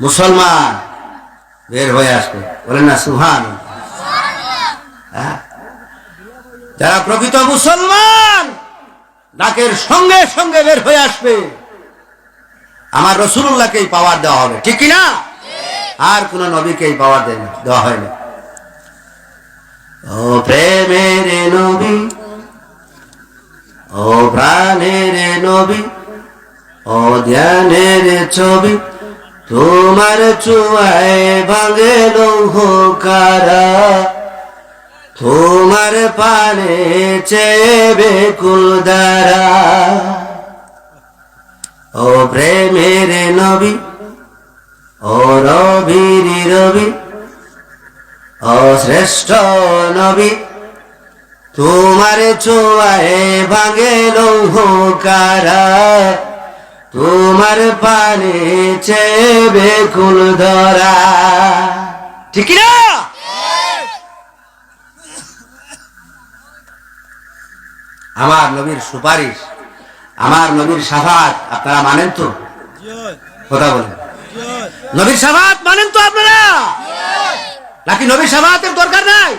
মুসলমান। বের হয়ে আসবে। বলেন না সুহান হ্যাঁ? যারা প্রকৃত মুসলমান ডাকের সঙ্গে সঙ্গে বের হয়ে আসবে। আমার রসুল্লাহকেই পাওয়ার দেওয়া হবে। ঠিক কিনা? আর কোন নবীকেই পাওয়ার দেয় না, দেওয়া হয় না। ও প্রেমের নবী, ও প্রাণের নবী, ও ধ্যানের ছবি তোমার চুয়ায় ভাঙে কারা তোমার পানে চেবে কুলদারা ও প্রেমের নবী, ও রবির রবি, ও শ্রেষ্ঠ নবী, তোমার চোয়ায় ভাঙে লৌহ কারা তোমার পানে চেবে কুল ধরা। ঠিক না আমার নবীর সুপারিশ, আমার নবীর সাফাত, আপনারা মানেন তো? কথা বলেন। নবীর সাফাত মানেন তো আপনারা? নাকি নবীর সাফাতের দরকার নাই?